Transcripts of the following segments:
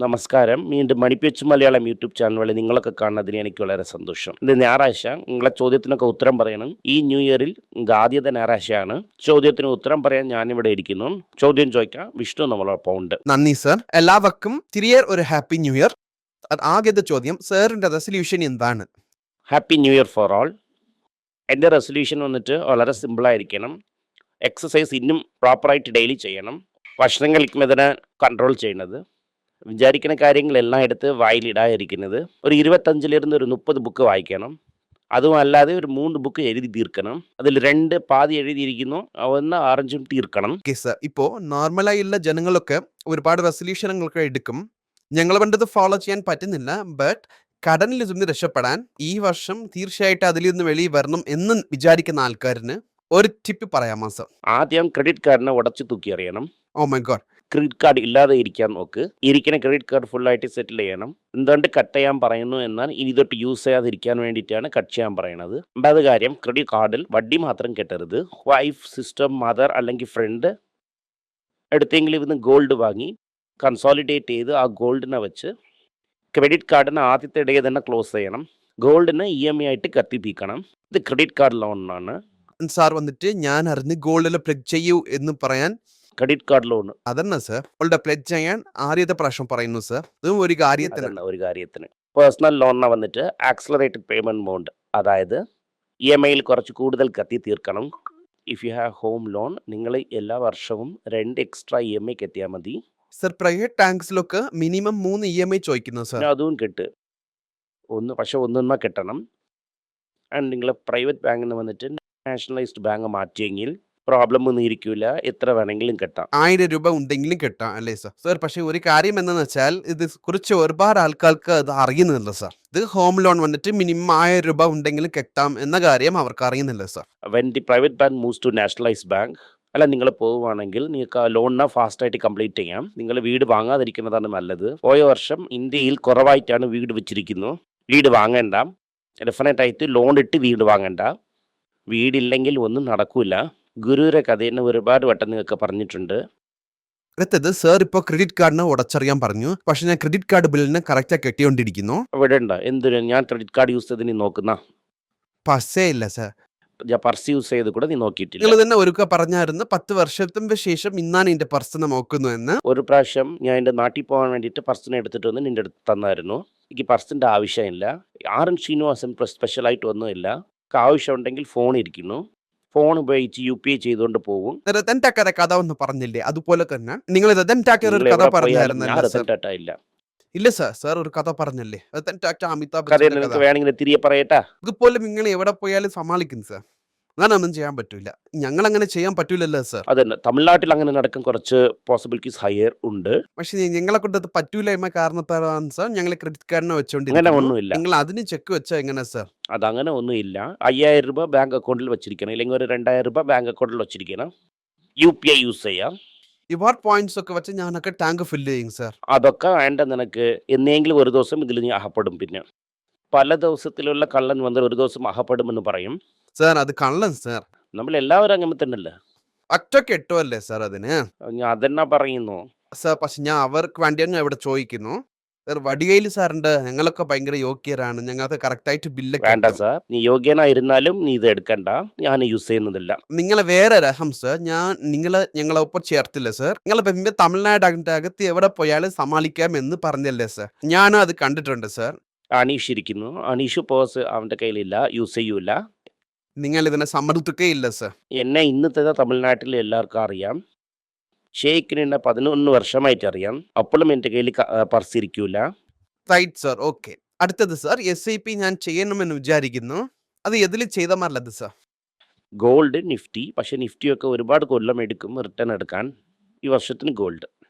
നമസ്കാരം. വീണ്ടും മണിപ്പിച്ച് Malayalam YouTube channel വഴി നിങ്ങളൊക്കെ കാണുന്നതിന് എനിക്ക് വളരെ സന്തോഷം. ഇത് ഞായറാഴ്ച. നിങ്ങളെ ചോദ്യത്തിനൊക്കെ ഉത്തരം പറയണം. ഈ ന്യൂ ഇയറിൽ ആദ്യത്തെ ഞായറാഴ്ചയാണ്. ചോദ്യത്തിന് ഉത്തരം പറയാൻ ഞാൻ ഇവിടെ ഇരിക്കുന്നു. ചോദ്യം ചോദിക്കാം. വിഷ്ണു നമ്മളൊപ്പം ഉണ്ട്. നന്ദി സർ. എല്ലാവർക്കും തിരിയർ ഒരു ഹാപ്പി ന്യൂ ഇയർ. ആദ്യത്തെ ചോദ്യം സാറിന്റെ റെസൊല്യൂഷൻ എന്താണ്? Happy new year for all. എന്റെ റെസൊല്യൂഷൻ വന്നിട്ട് വളരെ സിമ്പിളായിരിക്കണം എക്സസൈസ് ഇന്നും പ്രോപ്പറായിട്ട് ഡെയിലി ചെയ്യണം. ഭക്ഷണം കഴിക്കുമ്പോൾ കൺട്രോൾ ചെയ്യണത്. വിചാരിക്കുന്ന കാര്യങ്ങളെല്ലാം എടുത്ത് വായിലിടാതിരിക്കുന്നത്. ഒരു ഇരുപത്തഞ്ചിലിരുന്ന് ഒരു മുപ്പത് ബുക്ക് വായിക്കണം. അതും അല്ലാതെ ഒരു മൂന്ന് ബുക്ക് എഴുതി തീർക്കണം. അതിൽ രണ്ട് പാതി എഴുതിയിരിക്കുന്നു. ഒന്ന് ആറഞ്ചും തീർക്കണം. കേസ് സർ ഇപ്പോ നോർമലായുള്ള ജനങ്ങളൊക്കെ ഒരുപാട് റെസൊല്യൂഷനുകളൊക്കെ എടുക്കും. ഞങ്ങൾ വേണ്ടത് ഫോളോ ചെയ്യാൻ പറ്റുന്നില്ല. ബട്ട് കടനിൽ നിന്ന് രക്ഷപ്പെടാൻ ഈ വർഷം തീർച്ചയായിട്ടും അതിൽ നിന്ന് വെളിയിൽ വരണം എന്ന് വിചാരിക്കുന്ന ആൾക്കാരിന് ഒരു ടിപ്പ് പറയാമോ സർ ആദ്യം ക്രെഡിറ്റ് കാർഡിനെ ഉടച്ചു തൂക്കി അറിയണം oh my God credit card ഇല്ലാതെ ഇരിക്കാൻ നോക്ക്. ഇരിക്കുന്ന ക്രെഡിറ്റ് കാർഡ് ഫുള്ളായിട്ട് സെറ്റിൽ ചെയ്യണം. എന്തുകൊണ്ട് കട്ട് ചെയ്യാൻ പറയുന്നു എന്നാൽ ഇനി തൊട്ട് യൂസ് ചെയ്യാതിരിക്കാൻ വേണ്ടിയിട്ടാണ് കട്ട് ചെയ്യാൻ പറയുന്നത്. അമ്പത് കാര്യം ക്രെഡിറ്റ് കാർഡിൽ വഡ്ഡി മാത്രം കെട്ടരുത്. വൈഫ് സിസ്റ്റർ മദർ അല്ലെങ്കിൽ ഫ്രണ്ട് എടുത്തെങ്കിലും ഇവിടുന്ന് ഗോൾഡ് വാങ്ങി കൺസോളിഡേറ്റ് ചെയ്ത് ആ ഗോൾഡിനെ വെച്ച് ക്രെഡിറ്റ് കാർഡിന് ആദ്യത്തെ ഇടയെ തന്നെ ക്ലോസ് ചെയ്യണം. ഗോൾഡിന് ഇ എം ഐ ആയിട്ട് കത്തിപ്പിക്കണം. ഇത് ക്രെഡിറ്റ് കാർഡ് ലോണാണ് സാർ വന്നിട്ട് ഞാൻ അറിഞ്ഞ് ഗോൾഡിൽ പ്ലഗ് ചെയ്യൂ എന്ന് പറയാൻ ക്രെഡിറ്റ് കാർഡ് ലോൺ അതന്നെ സർ. അവളുടെ പ്ലെഡ് ചെയ്യാൻ ആദ്യത്തെ പ്രാവശ്യം പറയുന്നു സർ. ഇതും ഒരു കാര്യത്തിന്. ഒരു കാര്യത്തിന്. പേഴ്സണൽ ലോണിന് വന്നിട്ട് ആക്സലറേറ്റഡ് പേയ്മെന്റ് മോണ്ട് അതായത് ഇ എം ഐയിൽ കുറച്ച് കൂടുതൽ കത്തി തീർക്കണം. If you have home loan നിങ്ങൾ എല്ലാ വർഷവും രണ്ട് എക്സ്ട്രാ ഇ എം ഐക്ക് എത്തിയാൽ മതി. സർ പ്രൈവറ്റ് ടാങ്ക്സിലൊക്കെ മിനിമം മൂന്ന് ഇ എം ഐ ചോദിക്കുന്നു സർ. അതും കിട്ടു. ഒന്ന് പക്ഷെ ഒന്നൊന്നാ കിട്ടണം. ആൻഡ് നിങ്ങൾ പ്രൈവറ്റ് ബാങ്കിൽ നിന്ന് വന്നിട്ട് നാഷണലൈസ്ഡ് ബാങ്ക് മാറ്റിയെങ്കിൽ പ്രോബ്ലം ഒന്നും ഇരിക്കില്ല എത്ര വേണമെങ്കിലും കെട്ടാം. ആയിരം രൂപ ഉണ്ടെങ്കിലും കിട്ടാം അല്ലേ സർ? സർ പക്ഷേ ഒരു കാര്യം എന്താന്ന് വെച്ചാൽ ഇത് കുറിച്ച് ഒരുപാട് ആൾക്കാർക്ക് അത് അറിയുന്നില്ല സർ. ഇത് ഹോം ലോൺ വന്നിട്ട് മിനിമം ആയിരം രൂപ ഉണ്ടെങ്കിലും കെട്ടാം എന്ന കാര്യം അവർക്ക് അറിയുന്നില്ല sir. When the private bank moves to nationalise bank അല്ല നിങ്ങൾ പോവുകയാണെങ്കിൽ നിങ്ങൾക്ക് ആ ലോണിനെ ഫാസ്റ്റായിട്ട് കംപ്ലീറ്റ് ചെയ്യാം. നിങ്ങൾ വീട് വാങ്ങാതിരിക്കുന്നതാണ് നല്ലത്. പോയ വർഷം ഇന്ത്യയിൽ കുറവായിട്ടാണ് വീട് വെച്ചിരിക്കുന്നത് വീട് വാങ്ങേണ്ട. ഡെഫിനറ്റ് ആയിട്ട് ലോൺ ഇട്ട് വീട് വാങ്ങണ്ട. വീടില്ലെങ്കിൽ ഒന്നും നടക്കൂല. ഗുരുവിന്റെ കഥ തന്നെ ഒരുപാട് വട്ടം നിങ്ങൾക്ക് പറഞ്ഞിട്ടുണ്ട്. അടുത്തത് സർ ഇപ്പോൾ ക്രെഡിറ്റ് കാർഡിനെ ഉടച്ചറിയാൻ പറഞ്ഞു. പക്ഷെ ഞാൻ ക്രെഡിറ്റ് കാർഡ് ബില്ലിന് കറക്റ്റായി കെട്ടിക്കൊണ്ടിരിക്കുന്നു. ഇവിടെ ഉണ്ടോ എന്തിനു? ഞാൻ ക്രെഡിറ്റ് കാർഡ് യൂസ് ചെയ്ത് നീ നോക്കുന്ന? പസ്സേ ഇല്ല സർ ഞാൻ പർസ് യൂസ് ചെയ്ത് കൂടെ നീ നോക്കിയിട്ടില്ല. നിങ്ങൾ തന്നെ ഒരുക്ക പറഞ്ഞായിരുന്നു പത്ത് വർഷത്തിന് ശേഷം ഇന്നാണ് എന്റെ പർസ് നോക്കുന്നു എന്ന്. ഒരു പ്രാവശ്യം ഞാൻ എന്റെ നാട്ടിൽ പോകാൻ വേണ്ടിയിട്ട് പർസിനെ എടുത്തിട്ട് വന്ന് നിന്റെ അടുത്ത് തന്നായിരുന്നു. എനിക്ക് പർസിന്റെ ആവശ്യമില്ല. ആർ എൻ ശ്രീനിവാസൻ സ്പെഷ്യലായിട്ട് ഒന്നുമില്ല. ആവശ്യമുണ്ടെങ്കിൽ ഫോൺ ഇരിക്കുന്നു. ഫോൺ ഉപയോഗിച്ച് യു പി ഐ ചെയ്തുകൊണ്ട് പോകും. രതൻ ടാക്കറെ കഥ ഒന്ന് പറഞ്ഞില്ലേ? അതുപോലെ തന്നെ നിങ്ങൾ രതൻ ടാക്കർ ഒരു കഥ പറഞ്ഞായിരുന്നല്ലോ സർ ഇല്ല ഇല്ല സർ സർ ഒരു കഥ പറഞ്ഞല്ലേ? രതൻ ടാക്ക അമിതാഭ് വേണമെങ്കിൽ തിരികെ പറയട്ടാ. ഇതുപോലെ നിങ്ങൾ എവിടെ പോയാലും സമാളിക്കും സർ അങ്ങനൊന്നും ചെയ്യാൻ പറ്റില്ല ഞങ്ങൾ അങ്ങനെ ചെയ്യാൻ പറ്റൂലല്ലോ സർ. അതെ തമിഴ്നാട്ടിൽ അങ്ങനെ നടക്കാൻ കുറച്ച് പോസിബിലിറ്റീസ് ഹയർ ഉണ്ട്. പക്ഷെ ഞങ്ങളെ കൊണ്ട് അത് പറ്റൂല എന്ന കാരണത്താലാണ് സർ ഞങ്ങൾ ക്രെഡിറ്റ് കാർഡിനെ അങ്ങനെ വെച്ചോണ്ടിരിക്കുന്നു ഒന്നുമില്ല. നിങ്ങൾ അതിന് ചെക്ക് വെച്ചാൽ എങ്ങനെ സർ? അതങ്ങനെ ഒന്നുമില്ല. അയ്യായിരം രൂപ ബാങ്ക് അക്കൗണ്ടിൽ വെച്ചിരിക്കണം. ഇല്ലെങ്കിൽ ഒരു രണ്ടായിരം രൂപ ബാങ്ക് അക്കൗണ്ടിൽ വെച്ചിരിക്കണം. യു പി ഐ യൂസ് ചെയ്യാം. റിവാർഡ് പോയിന്റ്സ് ഒക്കെ വെച്ച് ഞാനൊക്കെ ടാങ്ക് ഫില്ല് ചെയ്യും സർ. അതൊക്കെ വേണ്ട നിനക്ക്. എന്നെങ്കിലും ഒരു ദിവസം ഇതിൽ നീ അഹപ്പെടും പിന്നെ. പല ദിവസത്തിലുള്ള കള്ളൻ വന്ന് ഒരു ദിവസം അഹപ്പെടുമെന്ന് പറയും. സർ അത് കള്ളൻ സാർ. നമ്മൾ എല്ലാവരും അങ്ങനെ തന്നെയല്ലേ? ഒറ്റ കെട്ടുമല്ലേ സാർ അതിന്? ഞാൻ അതെന്നാ പറയുന്നു? സാർ പക്ഷെ ഞാൻ അവർക്ക് വേണ്ടിയാണ് ഞാൻ ഇവിടെ ചോദിക്കുന്നു. സാർ വടികയിൽ സാറുണ്ട് ഞങ്ങളൊക്കെ ഭയങ്കര യോഗ്യരാണ്. ഞങ്ങൾക്ക് കറക്റ്റ് ആയിട്ട് ബില്ലൊക്കെ വേണ്ട സാർ. നീ യോഗ്യനായിരുന്നാലും നീ ഇത് എടുക്കണ്ട. ഞാൻ യൂസ് ചെയ്യുന്നതല്ല. നിങ്ങളെ വേറെ രഹം സർ. ഞാൻ നിങ്ങളെ ഞങ്ങളെ ഒപ്പം ചേർത്തില്ല സർ. നിങ്ങളെ പിന്നെ തമിഴ്നാട് അതിന്റെ അകത്ത് എവിടെ പോയാലും സമാളിക്കാം എന്ന് പറഞ്ഞല്ലേ സർ. ഞാനും അത് കണ്ടിട്ടുണ്ട് സർ. അനീഷ് ഇരിക്കുന്നു. അനീഷ് പേഴ്സ് അവന്റെ കയ്യിലില്ല യൂസ് ചെയ്യൂല. നിങ്ങൾ ഇതിനെ സമ്മർദ്ദിക്കേ ഇല്ല സർ. എന്നെ ഇന്നത്തെ തമിഴ്നാട്ടിൽ എല്ലാവർക്കും അറിയാം. ഷെയ്ഖിന് എന്നെ പതിനൊന്ന് വർഷമായിട്ട് അറിയാം. അപ്പോഴും എന്റെ കയ്യിൽ പർസ് ഇരിക്കൂല. Right sir. ഓക്കെ. അടുത്തത് സർ. എസ് ഐ പി ഞാൻ ചെയ്യണമെന്ന് വിചാരിക്കുന്നു. അത് എതിൽ ചെയ്ത മാറില്ലത് സർ? Gold Nifty. പക്ഷേ നിഫ്റ്റിയൊക്കെ ഒരുപാട് കൊല്ലം എടുക്കും റിട്ടേൺ എടുക്കാൻ. ഈ വർഷത്തിന് ഗോൾഡ്.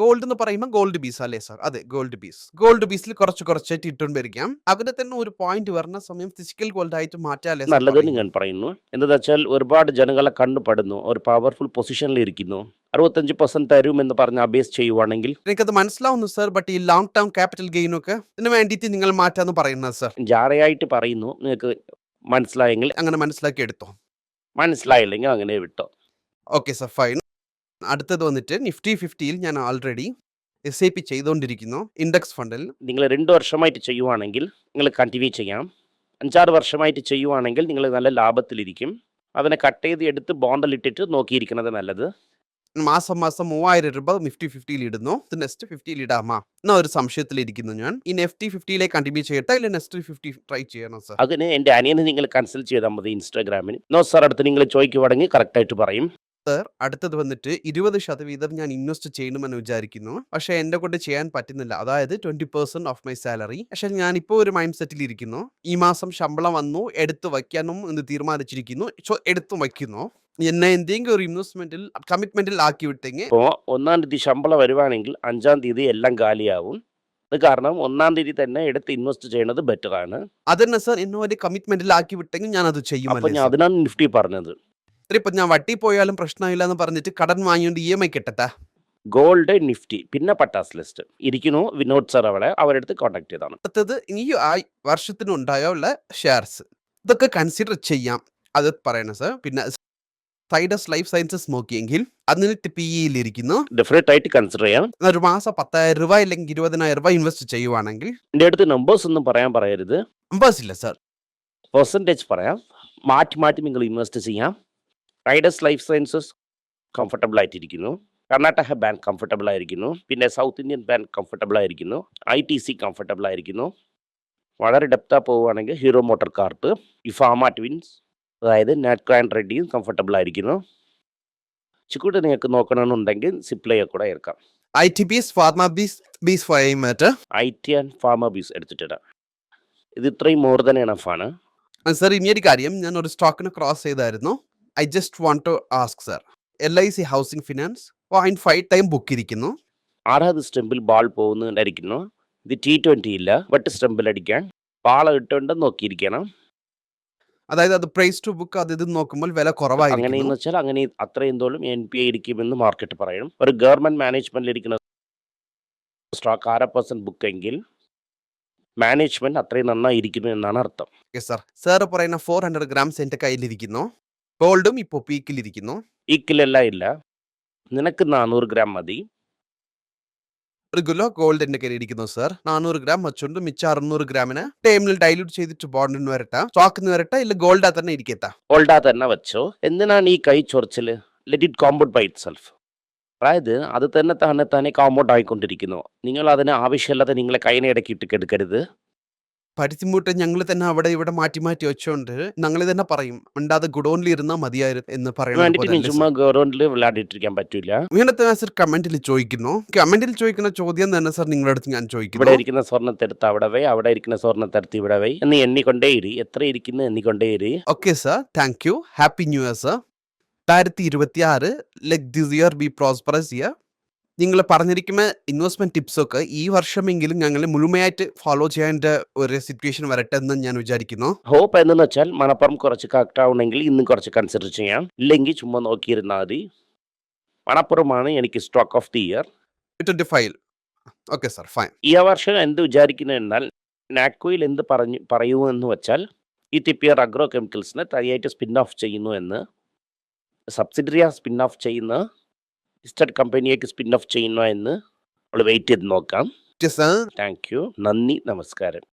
ഗോൾഡ് എന്ന് പറയുമ്പോൾ ഗോൾഡ് ബീസ് അല്ലേ സാർ അതെ ഗോൾഡ് ബീസ് ഗോൾഡ് ബീസിൽ കുറച്ച് കുറച്ചായിട്ട് ഇട്ടുകൊണ്ടിരിക്കാം. അതിന് തന്നെ ഒരു പോയിന്റ് വരുന്ന സമയം ഫിസിക്കൽ ഗോൾഡ് ആയിട്ട് മാറ്റാല്ലേ നല്ലത് നല്ലതെന്ന് ഞാൻ പറയുന്നു. എന്താ വെച്ചാൽ ഒരുപാട് ജനങ്ങളെ കണ്ടുപെടുന്നു ഒരു പവർഫുൾ പൊസിഷനിൽ ഇരിക്കുന്നു. അറുപത്തഞ്ച് പെർസെന്റ് തരും എന്ന് പറഞ്ഞ് അബേസ് ചെയ്യുവാണെങ്കിൽ എനിക്കത് മനസ്സിലാവുന്നു സർ ബട്ട് ഈ ലോങ് ടേം ക്യാപിറ്റൽ ഗെയിൻ ഒക്കെ ഇതിന് വേണ്ടിയിട്ട് നിങ്ങൾ മാറ്റാന്ന് പറയുന്നത് സർ ജാറയായിട്ട് പറയുന്നു. നിങ്ങൾക്ക് മനസ്സിലായെങ്കിൽ അങ്ങനെ മനസ്സിലാക്കി എടുത്തോ. മനസ്സിലായില്ലെങ്കിൽ അങ്ങനെ വിട്ടോ. ഓക്കെ സർ ഫൈൻ അടുത്തത് വന്നിട്ട് നിഫ്റ്റി ഫിഫ്റ്റിയിൽ ഞാൻ ഓൾറെഡി എസ് ഐ പി ചെയ്തുകൊണ്ടിരിക്കുന്നു ഇൻഡെക്സ് ഫണ്ടിൽ നിങ്ങൾ രണ്ട് വർഷമായിട്ട് ചെയ്യുവാണെങ്കിൽ നിങ്ങൾ കണ്ടിന്യൂ ചെയ്യാം. അഞ്ചാറ് വർഷമായിട്ട് ചെയ്യുവാണെങ്കിൽ നിങ്ങൾ നല്ല ലാഭത്തിലിരിക്കും. അതിനെ കട്ട് ചെയ്ത് എടുത്ത് ബോണ്ടിലിട്ടിട്ട് നോക്കിയിരിക്കുന്നത് നല്ലത്. മാസം മാസം മൂവായിരം രൂപ നിഫ്റ്റി ഫിഫ്റ്റിയിൽ ഇടുന്നു. നെക്സ്റ്റ് ഫിഫ്റ്റിയിൽ ഇടാമാ? എന്നാ ഒരു സംശയത്തിലിരിക്കുന്നു ഞാൻ. ഈ നെഫ്റ്റി ഫിഫ്റ്റിയിലേക്ക് കണ്ടിന്യൂ ചെയ്യട്ടെ? അല്ലെങ്കിൽ നെക്സ്റ്റ് ഫിഫ്റ്റി ട്രൈ ചെയ്യണോ സർ അതിന് എന്റെ അനിയനെ നിങ്ങൾ കൺസൾട്ട് ചെയ്താൽ മതി ഇൻസ്റ്റാഗ്രാമിൽ നോ സാർ അടുത്ത് നിങ്ങൾ ചോദിക്കുവാണെങ്കിൽ കറക്റ്റായിട്ട് പറയും. സർ അടുത്തത് വന്നിട്ട് ഇരുപത് ശതവീതം ഞാൻ ഇൻവെസ്റ്റ് ചെയ്യണമെന്ന് വിചാരിക്കുന്നു. പക്ഷെ എന്നെ കൊണ്ട് ചെയ്യാൻ പറ്റുന്നില്ല. അതായത് twenty percent of my salary പക്ഷെ ഞാൻ ഇപ്പോൾ ഒരു മൈൻഡ് സെറ്റിൽ ഇരിക്കുന്നു. ഈ മാസം ശമ്പളം വന്നു എടുത്തു വയ്ക്കാനും എന്ന് തീരുമാനിച്ചിരിക്കുന്നു. സോ എടുത്തു വയ്ക്കുന്നു. എന്നെ എന്തെങ്കിലും ഒരു ഇൻവെസ്റ്റ്മെന്റിൽ കമ്മിറ്റ്മെന്റിൽ ആക്കി വിട്ടെങ്കിൽ ഇപ്പോൾ ഒന്നാം തീയതി ശമ്പളം വരുവാണെങ്കിൽ അഞ്ചാം തീയതി എല്ലാം കാലിയാവും. അത് കാരണം ഒന്നാം തീയതി തന്നെ എടുത്ത് ഇൻവെസ്റ്റ് ചെയ്യുന്നത് ബെറ്റർ ആണ്. അതന്നെ സർ എന്നെ ഒരു കമ്മിറ്റ്മെന്റിൽ ആക്കി വിട്ടെങ്കിൽ ഞാൻ അത് ചെയ്യും അപ്പൊ ഞാൻ അതിനാണ് നിഫ്റ്റി പറഞ്ഞത്. ഇപ്പൊ ഞാൻ വട്ടി പോയാലും പ്രശ്നമില്ല എന്ന് പറഞ്ഞിട്ട് കടൻ വാങ്ങിയോണ്ട് ഇ എം ഐ കിട്ടത്താ? ഗോൾഡ് നിഫ്റ്റി പിന്നെ പട്ടാസ് ലിസ്റ്റ്. ഇരിക്കുന്നു വിനോദ് സർ അവിടെ അവരെടുത്ത് കോൺടാക്ട് ചെയ്താണ്. അടുത്തത് ഈ ആ വർഷത്തിനുണ്ടായുള്ള ഷെയർസ് ഇതൊക്കെ കൺസിഡർ ചെയ്യാം. അത് പറയണ സർ പിന്നെ സൈഡസ് ലൈഫ് സയൻസസ് നോക്കിയെങ്കിൽ അതിന് പി ഇരിക്കുന്നു ഡിഫറെന്റ് ആയിട്ട് കൺസിഡർ ചെയ്യാം. ഒരു മാസം പത്തായിരം രൂപ അല്ലെങ്കിൽ ഇരുപതിനായിരം രൂപ ഇൻവെസ്റ്റ് ചെയ്യുവാണെങ്കിൽ എന്റെ അടുത്ത് നമ്പേഴ്സ് ഒന്നും പറയാൻ പറയരുത്. നമ്പേഴ്സ് ഇല്ല സർ പെർസെന്റേജ് പറയാം. മാറ്റി മാറ്റി നിങ്ങൾ ഇൻവെസ്റ്റ് ചെയ്യാം. റൈഡസ് ലൈഫ് സയൻസസ് കംഫർട്ടബിൾ ആയിട്ടിരിക്കുന്നു. കർണാടക ബാങ്ക് കംഫർട്ടബിൾ ആയിരിക്കുന്നു. പിന്നെ സൗത്ത് ഇന്ത്യൻ ബാങ്ക് കംഫർട്ടബിൾ ആയിരിക്കുന്നു. ഐ ടി സി കംഫർട്ടബിൾ ആയിരിക്കുന്നു. വളരെ ഡെപ്താ പോവുകയാണെങ്കിൽ ഹീറോ മോട്ടോർ കാർട്ട് ഇഫാമ ട്വിൻസ് അതായത് നാറ്റ് ആൻഡ് റെഡ്ഡിയും കംഫർട്ടബിൾ ആയിരിക്കുന്നു. ചിക്കൂട്ട് നിങ്ങൾക്ക് നോക്കണമെന്നുണ്ടെങ്കിൽ സിപ്ലയെ കൂടെ എടുക്കാം I T BeES pharma BeES BeES ഫൈമറ്റ് I T and pharma BeES എടുത്തിട്ടിടാം. ഇത് ഇത്രയും മോർ ദൻ എണഫാണ് സർ ഇനി ഒരു കാര്യം. ഞാൻ ഒരു സ്റ്റോക്കിന് ക്രോസ് ചെയ്തായിരുന്നു. I just want to ask sir L I C housing finance point five time book ഇരിക്കുന്നു. ആറാമത് സ്റ്റെമ്പിൽ ബാൾ പോകുന്നുണ്ടായിരിക്കുന്നു ഇത് ടി ട്വന്റി ഇല്ല. വട്ട് സ്റ്റെമ്പിൽ അടിക്കാൻ? ബാൾ കിട്ടുണ്ടെന്ന് നോക്കിയിരിക്കണം. അതായത് അത് പ്രൈസ് ടു ബുക്ക് അത് ഇത് നോക്കുമ്പോൾ വില കുറവായിരിക്കും അങ്ങനെയെന്ന് വെച്ചാൽ അങ്ങനെ അത്രയും തോളും എൻ പി ഐ ഇരിക്കുമെന്ന് മാർക്കറ്റ് പറയണം ഒരു ഗവൺമെന്റ് മാനേജ്മെന്റിൽ ഇരിക്കുന്ന സ്റ്റോക്ക് ആറ് പെർസെന്റ് ബുക്ക് എങ്കിൽ മാനേജ്മെന്റ് അത്രയും നന്നായിരിക്കുന്നു എന്നാണ് അർത്ഥം. ഓക്കെ സാർ സാർ പറയുന്ന ഫോർ ഹൺഡ്രഡ് ഗ്രാംസ് എന്റെ കയ്യിലിരിക്കുന്നു. ഗോൾഡും ഇപ്പോൾ പീക്കിലിരിക്കുന്നു പീക്കിലല്ല ഇല്ല. നിനക്ക് നാനൂറ് ഗ്രാം മതി. ഒരു കിലോ ഗോൾഡ് കയ്യിൽ ഇരിക്കുന്നു സർ നാനൂറ് ഗ്രാം വെച്ചുകൊണ്ട് മിച്ചം അറുന്നൂറ് ഗ്രാമിന് ടൈമിൽ ഡൈല്യൂട്ട് ചെയ്തിട്ട് ബോണ്ടിന് വരട്ടെ. സ്റ്റോക്കിന് വരട്ടെ ഇല്ല ഗോൾഡാ തന്നെ ഇരിക്കട്ടെ ഗോൾഡാ തന്നെ വെച്ചോ. എന്തിനാണ് ഈ കൈ ചൊറിച്ചിൽ? Let it compound by itself അതായത് അത് തന്നെ തന്നെ തന്നെ കോമ്പൗണ്ട് ആയിക്കൊണ്ടിരിക്കുന്നു. നിങ്ങൾ അതിന് ആവശ്യമില്ലാതെ നിങ്ങളെ കൈനെ ഇടയ്ക്കിട്ട് കെടുക്കരുത്. പരിചിമൂട്ട് ഞങ്ങൾ തന്നെ അവിടെ ഇവിടെ മാറ്റി മാറ്റി വെച്ചോണ്ട് ഞങ്ങൾ തന്നെ പറയും മിണ്ടാതെ ഗുഡോണിൽ ഇരുന്നാൽ മതിയായിരുന്നു എന്ന് വേണ്ടിട്ട് നീ പറയുന്നത് ചുമ്മാ പറ്റൂല. വീണത്തെ സർ കമന്റിൽ ചോദിക്കുന്നു. കമന്റിൽ ചോദിക്കുന്ന ചോദ്യം തന്നെ സർ നിങ്ങളുടെ അടുത്ത് ഞാൻ ഇവിടെ ചോദിക്കുന്നു ഇരിക്കുന്ന സ്വർണത്തെടുത്ത് അവിടെ വൈ അവിടെ ഇരിക്കുന്ന സ്വർണത്തെടുത്ത് ഇവിടെ വൈ എന്ന് എണ്ണിക്കൊണ്ടേ ഇരി. എത്ര ഇരിക്കുന്നു എണ്ണിക്കൊണ്ടേ ഇരി. Okay sir. Thank you. Happy new year sir. രണ്ടായിരത്തി ഇരുപത്തി ആറ് let this year be prosperous year. നിങ്ങൾ പറഞ്ഞിരിക്കുന്ന ഇൻവെസ്റ്റ്മെന്റ് ടിപ്സൊക്കെ ഈ വർഷമെങ്കിലും ഞങ്ങൾ മുഴുമയായിട്ട് ഫോളോ ചെയ്യേണ്ട ഒരു സിറ്റുവേഷൻ വരട്ടെ എന്ന് ഞാൻ വിചാരിക്കുന്നു. ഹോപ്പ് എന്തെന്ന് വെച്ചാൽ മണപ്പുറം കുറച്ച് കറക്റ്റ് ആവണമെങ്കിൽ ഇന്നും കുറച്ച് കൺസിഡർ ചെയ്യാം. ഇല്ലെങ്കിൽ ചുമ്മാ നോക്കിയിരുന്നാൽ മതി. മണപ്പുറമാണ് എനിക്ക് stock of the year twenty five okay sir fine ഈ വർഷം എന്ത് വിചാരിക്കുന്നത് എന്നാൽ നാക്കോയിൽ എന്ത് പറഞ്ഞു പറയൂ എന്ന് വെച്ചാൽ ഈ ടിപ്പിയർ അഗ്രോ കെമിക്കൽസിനെ തനിയായിട്ട് സ്പിൻ ഓഫ് ചെയ്യുന്നു എന്ന് സബ്സിഡറിയാണ് സ്പിൻ ഓഫ് ചെയ്യുന്ന ലിസ്റ്റഡ് കമ്പനിയേക്ക് സ്പിൻ ഓഫ് ചെയ്യുന്നോ എന്ന് നമ്മൾ വെയിറ്റ് ചെയ്ത് നോക്കാം. താങ്ക് യു നന്ദി നമസ്കാരം.